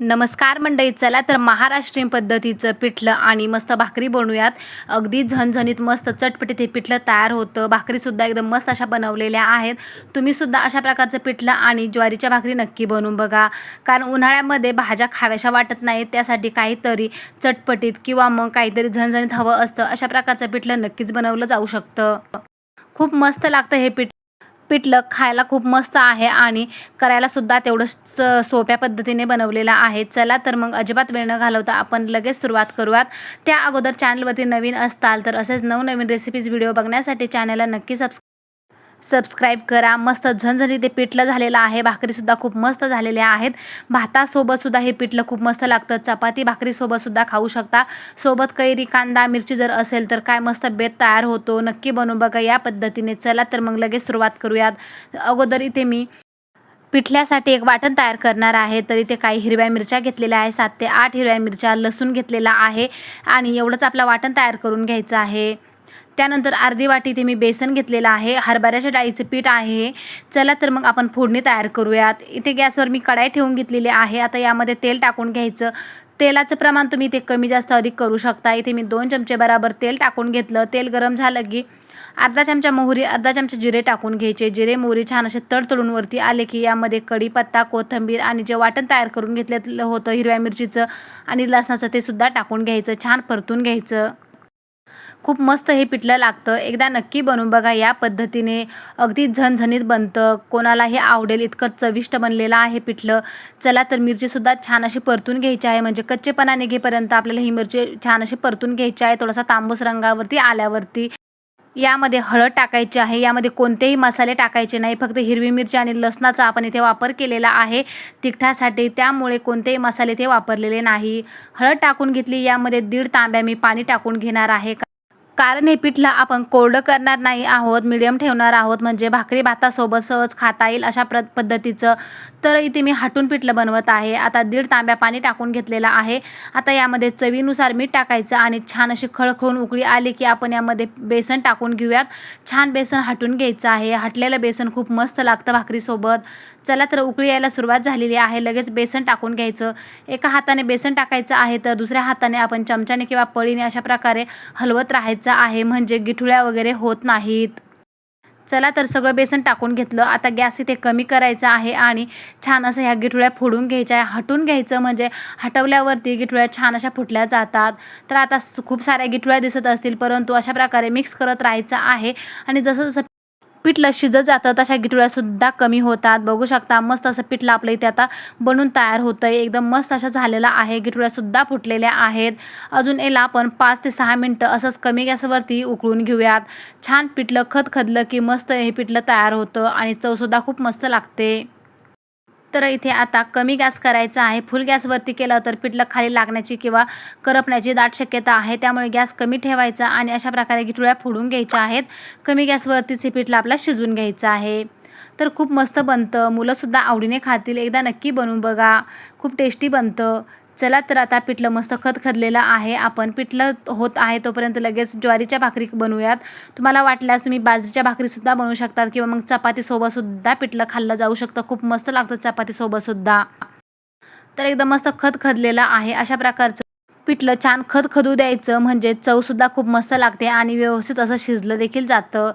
नमस्कार मंडळी चला तर महाराष्ट्रीयन पद्धतीचं पिठलं आणि मस्त भाकरी बनवूयात. अगदी झणझणीत मस्त चटपटीत हे पिठलं तयार होतं. भाकरीसुद्धा एकदम मस्त अशा बनवलेल्या आहेत. तुम्हीसुद्धा अशा प्रकारचं पिठलं आणि ज्वारीच्या भाकरी नक्की बनवून बघा. कारण उन्हाळ्यामध्ये भाज्या खाव्याशा वाटत नाहीत त्यासाठी काहीतरी चटपटीत किंवा मग काहीतरी झणझणीत हवं असतं अशा प्रकारचं पिठलं नक्कीच बनवलं जाऊ शकतं. खूप मस्त लागतं हे पिठलं. पिठलं खायला खूप मस्त आहे आणि करायला सुद्धा तेवढं सोप्या पद्धतीने बनवलेलं आहे. चला तर मग अजिबात वेळ न घालवता आपण लगेच सुरुवात करूयात. त्या अगोदर चॅनलवरती नवीन असताल तर असेच नवनवीन रेसिपीज व्हिडिओ बघण्यासाठी चॅनलला नक्की सबस्क्राईब सबस्क्राईब करा. मस्त झणझणीत ते पिठलं झालेलं आहे. भाकरीसुद्धा खूप मस्त झालेल्या आहेत. भातासोबतसुद्धा हे पिठलं खूप मस्त लागतं. चपाती भाकरीसोबतसुद्धा खाऊ शकता. सोबत कैरी कांदा मिरची जर असेल तर काय मस्त बेत तयार होतो. नक्की बनवू बघा या पद्धतीने. चला तर मग लगेच सुरुवात करूयात. अगोदर इथे मी पिठल्यासाठी एक वाटण तयार करणार आहे. तर इथे काही हिरव्या मिरच्या घेतलेल्या आहे सात ते आठ हिरव्या मिरच्या लसूण घेतलेला आहे. आणि एवढंच आपला वाटण तयार करून घ्यायचं आहे. त्यानंतर अर्धी वाटी ते मी बेसन घेतलेलं आहे. हरभऱ्याच्या डाळीचं पीठ आहे. चला तर मग आपण फोडणी तयार करूयात. इथे गॅसवर मी कढाई ठेवून घेतलेली आहे. आता यामध्ये तेल टाकून घ्यायचं. तेलाचं प्रमाण तुम्ही ते कमी जास्त अधिक करू शकता. इथे मी दोन चमचे बराबर तेल टाकून घेतलं. तेल गरम झालं की अर्धा चमचा मोहरी अर्धा चमचा जिरे टाकून घ्यायचे. जिरे मोहरी छान असे तडतडून वरती आले की यामध्ये कढीपत्ता कोथिंबीर आणि जे वाटण तयार करून घेतलेलं होतं हिरव्या मिरचीचं आणि लसणाचं ते सुद्धा टाकून घ्यायचं. छान परतून घ्यायचं. खूप मस्त हे पिठलं लागतं. एकदा नक्की बनवून बघा. या पद्धतीने अगदी झणझणीत बनतं. कोणालाही आवडेल इतकं चविष्ट बनलेलं आहे पिठलं. चला तर मिरचीसुद्धा छान अशी परतून घ्यायची आहे. म्हणजे कच्चेपणा निघेपर्यंत आपल्याला ही मिरची छान अशी परतून घ्यायची आहे. थोडासा तांबूस रंगावरती आल्यावरती. यामध्ये हळद टाकायची आहे यामध्ये कोणतेही मसाले टाकायचे नाही फक्त हिरवी मिरची आणि लसणाचा आपण इथे वापर केलेला आहे तिखटासाठी. त्यामुळे कोणतेही मसाले ते वापरलेले नाही. हळद टाकून घेतली यामध्ये दीड तांब्या मी पाणी टाकून घेणार आहे. कारण हे पिठलं आपण कोरडं करणार नाही आहोत मिडियम ठेवणार आहोत म्हणजे भाकरी भातासोबत सहज खाता येईल अशा प्र पद्धतीचं. तर इथे मी हाटून पिठलं बनवत आहे. आता दीड तांब्या पाणी टाकून घेतलेलं आहे. आता यामध्ये चवीनुसार मीठ टाकायचं आणि छान अशी खळखळून उकळी आली की आपण यामध्ये बेसन टाकून घेऊयात. छान बेसन हाटून घ्यायचं आहे. हाटलेलं बेसन खूप मस्त लागतं भाकरीसोबत. चला तर उकळी यायला सुरुवात झालेली आहे. लगेच बेसन टाकून घ्यायचं. एका हाताने बेसन टाकायचं आहे तर दुसऱ्या हाताने आपण चमच्याने किंवा पळीने अशा प्रकारे हलवत राहायचं. आहे म्हणजे गिठुळ्या वगैरे होत नाहीत. चला तर सगळं बेसन टाकून घेतलं. आता गॅस इथे कमी करायचा आहे आणि छान असं ह्या गिठुळ्या फोडून घ्यायच्या हटून घ्यायचं म्हणजे हटवल्यावरती गिठुळ्या छान अशा फुटल्या जातात. तर आता खूप साऱ्या गिठुळ्या दिसत असतील परंतु अशा प्रकारे मिक्स करत राहायचं आहे. आणि जसं जसं पिठलं शिजत जातं तशा गिटोळ्यासुद्धा कमी होतात. बघू शकता मस्त असं पिठलं आपलं इथे आता बनून तयार होतं आहे एकदम मस्त अशा झालेलं आहे गिटोळ्यासुद्धा फुटलेल्या आहेत. अजून याला आपण पाच ते सहा मिनटं असंच कमी गॅसवरती उकळून घेऊयात. छान पिठलं खतखदलं की मस्त हे पिठलं तयार होतं आणि चवसुद्धा खूप मस्त लागते. तर इथे आता कमी गॅस करायचा आहे. फुल गॅसवरती केलं तर पिठलं खाली लागण्याची किंवा करपण्याची दाट शक्यता आहे. त्यामुळे गॅस कमी ठेवायचा आणि अशा प्रकारे गिठुळ्या फोडून घ्यायच्या आहेत. कमी गॅसवरतीच हे पिठलं आपला शिजून घ्यायचं आहे. तर खूप मस्त बनतं. मुलंसुद्धा आवडीने खातील. एकदा नक्की बनवून बघा. खूप टेस्टी बनतं. चला तर आता पिठलं मस्त खदखदलेलं आहे. आपण पिठलं होत आहे तोपर्यंत लगेच ज्वारीच्या भाकरी बनवूयात. तुम्हाला वाटल्यास तुम्ही बाजरीच्या भाकरीसुद्धा बनवू शकतात किंवा मग चपातीसोबतसुद्धा पिठलं खाल्लं जाऊ शकतं. खूप मस्त लागतं चपातीसोबतसुद्धा. तर एकदम मस्त खदखदलेलं आहे. अशा प्रकारचं पिठलं छान खदखदू द्यायचं म्हणजे चवसुद्धा खूप मस्त लागते आणि व्यवस्थित असं शिजलं देखील जातं.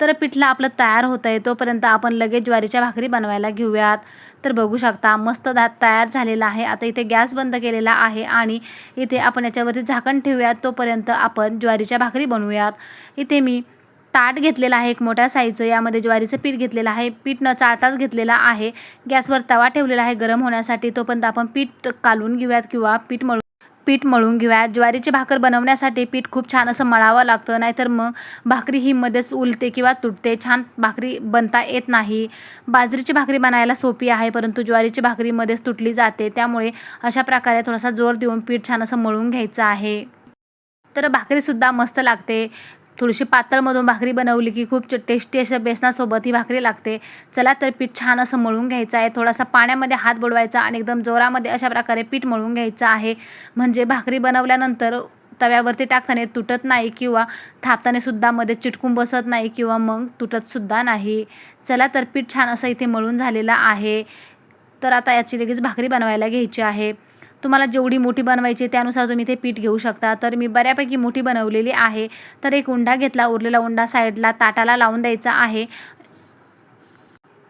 तर पिठलं आपलं तयार होतं आहे तोपर्यंत आपण लगेच ज्वारीच्या भाकरी बनवायला घेऊयात. तर बघू शकता मस्त दात तयार झालेला आहे. आता इथे गॅस बंद केलेला आहे आणि इथे आपण याच्यावरती झाकण ठेवूयात तोपर्यंत आपण ज्वारीच्या भाकरी बनवूयात. इथे मी ताट घेतलेलं आहे एक मोठ्या साईजचं. यामध्ये ज्वारीचं पीठ घेतलेलं आहे. पीठ न चाळताच घेतलेलं आहे. गॅसवर तवा ठेवलेला आहे गरम होण्यासाठी. तोपर्यंत आपण पीठ कालून घेऊयात किंवा पीठ मळू पीठ मळून घेऊया. ज्वारीची भाकर बनवण्यासाठी पीठ खूप छान असं मळावं लागतं नाहीतर मग भाकरी ही मध्येच उलते किंवा तुटते. छान भाकरी बनता येत नाही. बाजरीची भाकरी बनायला सोपी आहे परंतु ज्वारीची भाकरी मध्येच तुटली जाते. त्यामुळे अशा प्रकारे थोडासा जोर देऊन पीठ छान असं मळून घ्यायचं आहे. तर भाकरीसुद्धा मस्त लागते. थोडीशी पातळमधून भाकरी बनवली की खूप टेस्टी अशा बेसनासोबत ही भाकरी लागते. चला तर पीठ छान असं मळून घ्यायचं आहे. थोडासा पाण्यामध्ये हात बुडवायचा आणि एकदम जोरामध्ये अशा प्रकारे पीठ मळून घ्यायचं आहे. म्हणजे भाकरी बनवल्यानंतर तव्यावरती टाकताना तुटत नाही किंवा थापताना सुद्धा मध्ये चिटकून बसत नाही किंवा मग तुटतसुद्धा नाही. चला तर पीठ छान असं इथे मळून झालेलं आहे. तर आता याची लगेच भाकरी बनवायला घ्यायची आहे. तुम्हाला जेवढी मोठी बनवायची आहे त्यानुसार तुम्ही ते पीठ घेऊ शकता. तर मी बऱ्यापैकी मोठी बनवलेली आहे. तर एक उंडा घेतला उरलेला उंडा साईडला ताटाला लावून द्यायचा आहे.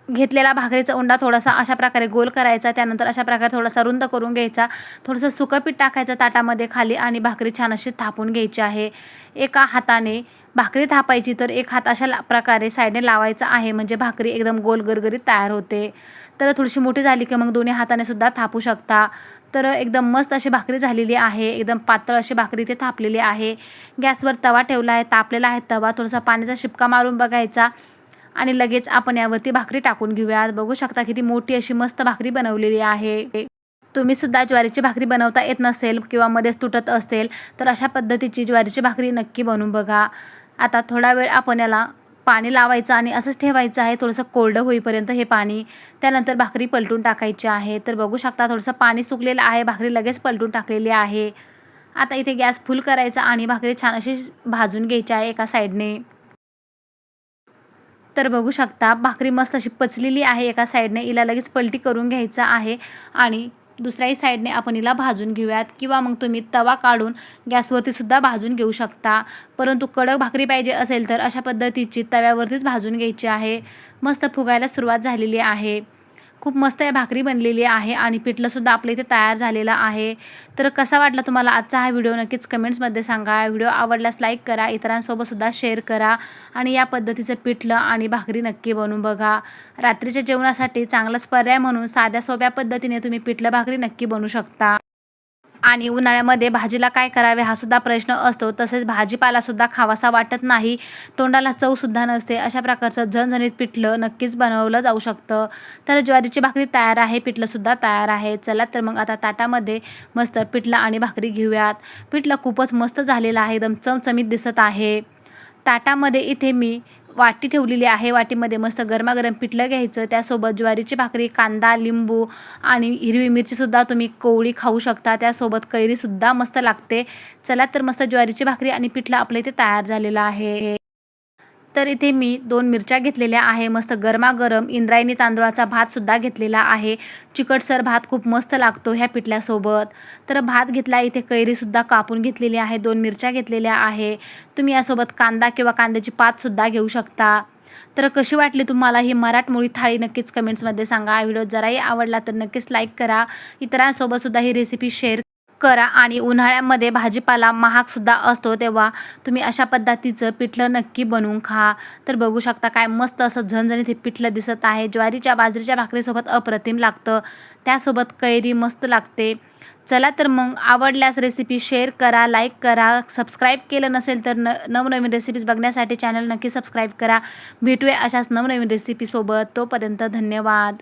घेतलेला भाकरीचा उंडा थोडासा अशा प्रकारे गोल करायचा त्यानंतर अशा प्रकारे थोडासा रुंद करून घ्यायचा. थोडंसं सुकं पीठ टाकायचं ताटामध्ये खाली आणि भाकरी छान अशी थापून घ्यायची आहे. एका हाताने भाकरी थापायची तर एक हात अशा प्रकारे साईडने लावायचा आहे म्हणजे भाकरी एकदम गोल गरगरीत तयार होते. तर थोडीशी मोठी झाली की मग दोन्ही हाताने सुद्धा थापू शकता. तर एकदम मस्त अशी भाकरी झालेली आहे एकदम पातळ अशी भाकरी ते थापलेली आहे. गॅसवर तवा ठेवला आहे तापलेला आहे तवा. थोडासा पाण्याचा शिपका मारून बघायचा. आणि लगेच आपण यावरती भाकरी टाकून घेऊयात. बघू शकता किती मोठी अशी मस्त भाकरी बनवलेली आहे. तुम्ही सुद्धा ज्वारीची भाकरी बनवता येत नसेल किंवा मध्येच तुटत असेल तर अशा पद्धतीची ज्वारीची भाकरी नक्की बनवून बघा. आता थोडा वेळ आपण याला पाणी लावायचं आणि असंच ठेवायचं आहे. थोडंसं कोरडं होईपर्यंत हे पाणी त्यानंतर भाकरी पलटून टाकायची आहे. तर बघू शकता थोडंसं पाणी सुकलेलं आहे. भाकरी लगेच पलटून टाकलेली आहे. आता इथे गॅस फुल करायचा आणि भाकरी छान अशी भाजून घ्यायची आहे एका साईडने. तर बघू शकता भाकरी मस्त अशी पचलेली आहे एका साईडने हिला लगेच पलटी करून घ्यायचं आहे आणि दुसऱ्याही साईडने आपण हिला भाजून घेऊयात. किंवा मग तुम्ही तवा काढून गॅसवरती सुद्धा भाजून घेऊ शकता. परंतु कडक भाकरी पाहिजे असेल तर अशा पद्धतीची तव्यावरतीच भाजून घ्यायची आहे. मस्त फुगायला सुरुवात झालेली आहे. खूप मस्त या भाकरी बनलेली आहे आणि पिठलंसुद्धा आपल्या इथे तयार झालेलं आहे. तर कसा वाटला तुम्हाला आजचा हा व्हिडिओ? नक्कीच कमेंट्समध्ये सांगा. व्हिडिओ आवडल्यास लाईक करा इतरांसोबतसुद्धा शेअर करा आणि या पद्धतीचं पिठलं आणि भाकरी नक्की बनवून बघा. रात्रीच्या जेवणासाठी चांगलाच पर्याय म्हणून साध्या सोप्या पद्धतीने तुम्ही पिठलं भाकरी नक्की बनवू शकता. आणि उन्हाळ्यामध्ये भाजीला काय करावे हा सुद्धा प्रश्न असतो. तसेच भाजीपालासुद्धा खावासा वाटत नाही. तोंडाला चवसुद्धा नसते. अशा प्रकारचं झणझणीत पिठलं नक्कीच बनवलं जाऊ शकतं. तर ज्वारीची भाकरी तयार आहे. पिठलंसुद्धा तयार आहे. चला तर मग आता ताटामध्ये मस्त पिठलं आणि भाकरी घेऊयात. पिठलं खूपच मस्त झालेलं आहे. एकदम चमचमीत दिसत आहे. ताटामध्ये इथे मी वाटी ठेवलेली आहे. वाटीमध्ये मस्त गरमागरम पिठलं घ्यायचं. त्यासोबत ज्वारीची भाकरी कांदा लिंबू आणि हिरवी मिरचीसुद्धा तुम्ही कोवळी खाऊ शकता. त्यासोबत कैरीसुद्धा मस्त लागते. चला तर मस्त ज्वारीची भाकरी आणि पिठलं आपलं इथे तयार झालेलं आहे. तर इथे मी दोन मिरच्या घेतलेल्या आहे. मस्त गरमागरम इंद्रायणी तांदूळाचा भातसुद्धा घेतलेला आहे. चिकटसर भात खूप मस्त लागतो ह्या पिठल्यासोबत. तर भात घेतला इथे कैरीसुद्धा कापून घेतलेली आहे. दोन मिरच्या घेतलेल्या आहे. तुम्ही यासोबत कांदा किंवा कांद्याची पातसुद्धा घेऊ शकता. तर कशी वाटली तुम्हाला ही मराठमोळी थाळी नक्कीच कमेंट्समध्ये सांगा. व्हिडिओ जराही आवडला तर नक्कीच लाईक करा. इतरांसोबतसुद्धा ही रेसिपी शेअर करा आणि उन्हाळ्यामध्ये भाजीपाला महागसुद्धा असतो तेव्हा तुम्ही अशा पद्धतीचं पिठलं नक्की बनवून खा. तर बघू शकता काय मस्त असं झणझणीत हे पिठलं दिसत आहे. ज्वारीच्या बाजरीच्या भाकरीसोबत अप्रतिम लागतं. त्यासोबत कैरी मस्त लागते. चला तर मग आवडल्यास रेसिपी शेअर करा लाईक करा. सबस्क्राईब केलं नसेल तर न नवनवीन रेसिपीज बघण्यासाठी चॅनल नक्की सबस्क्राईब करा. भेटूया अशाच नवनवीन रेसिपीसोबत तोपर्यंत धन्यवाद.